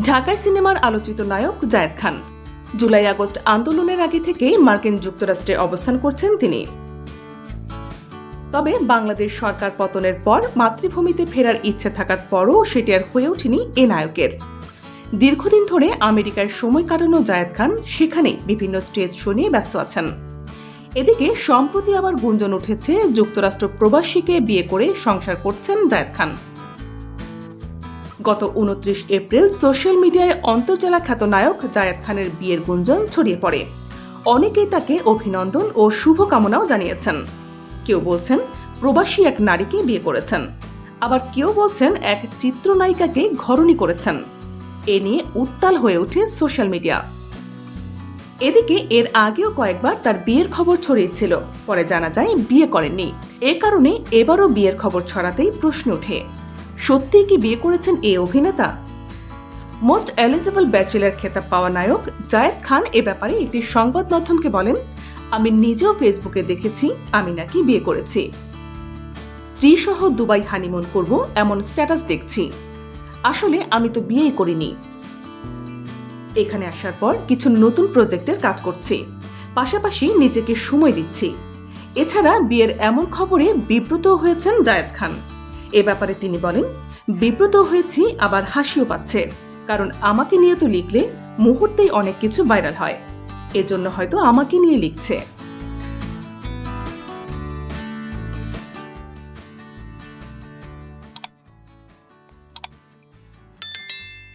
ঢাকার সিনেমার আলোচিত নায়ক জায়েদ খান। জুলাই আগস্ট আন্দোলনের আগে থেকেই মার্কিন যুক্তরাষ্ট্রে অবস্থান করছেন তিনি। তবে বাংলাদেশ সরকার পতনের পর মাতৃভূমিতে ফেরার ইচ্ছে থাকার পরও সেটি আর হয়ে ওঠেনি এ নায়কের। দীর্ঘদিন ধরে আমেরিকায় সময় কাটানো জায়েদ খান সেখানেই বিভিন্ন স্টেজ শো নিয়ে ব্যস্ত আছেন। এদিকে সম্প্রতি আবার গুঞ্জন উঠেছে যুক্তরাষ্ট্র প্রবাসীকে বিয়ে করে সংসার করছেন জায়েদ খান। গত উনত্রিশ এপ্রিল সোশ্যাল মিডিয়ায় অন্তর্জলা খ্যাত নায়ক জায়েদ খানের বিয়ের গুঞ্জন ছড়িয়ে পড়ে। অনেকেই তাকে অভিনন্দন ও শুভকামনাও জানিয়েছেন। কেউ বলছেন, প্রবাসী এক নারীকে বিয়ে করেছেন। আবার কেউ বলছেন, এক চিত্রনায়িকাকে ঘরণী করেছেন। এ নিয়ে উত্তাল হয়ে ওঠে সোশ্যাল মিডিয়া। এদিকে এর আগেও কয়েকবার তার বিয়ের খবর ছড়িয়েছিল। পরে জানা যায়, বিয়ে করেননি। এ কারণে এবারও বিয়ের খবর ছড়াতেই প্রশ্ন ওঠে। সত্যিই কি বিয়ে করেছেন এই অভিনেতা? মোস্ট এলিজিবল ব্যাচেলার খেতাব পাওয়া নায়ক জায়েদ খান এ ব্যাপারে একটি সংবাদ মাধ্যমকে বলেন, আমি নিজেও ফেসবুকে দেখেছি, আমি নাকি বিয়ে করেছি। স্ত্রীসহ দুবাই হানিমুন করব, এমন স্ট্যাটাস দেখছি। আসলে আমি তো বিয়েই করিনি। এখানে আসার পর কিছু নতুন প্রজেক্টের কাজ করছি। পাশাপাশি নিজেকে সময় দিচ্ছি। এছাড়া বিয়ের এমন খবরে বিব্রত হয়েছেন জায়েদ খান। এ ব্যাপারে তিনি বলেন, বিব্রত হয়েছি, আবার হাসিও পাচ্ছে। কারণ আমাকে নিয়ে তো লিখলে মুহূর্তেই অনেক কিছু ভাইরাল হয়। এজন্য হয়তো আমাকে নিয়ে লিখছে।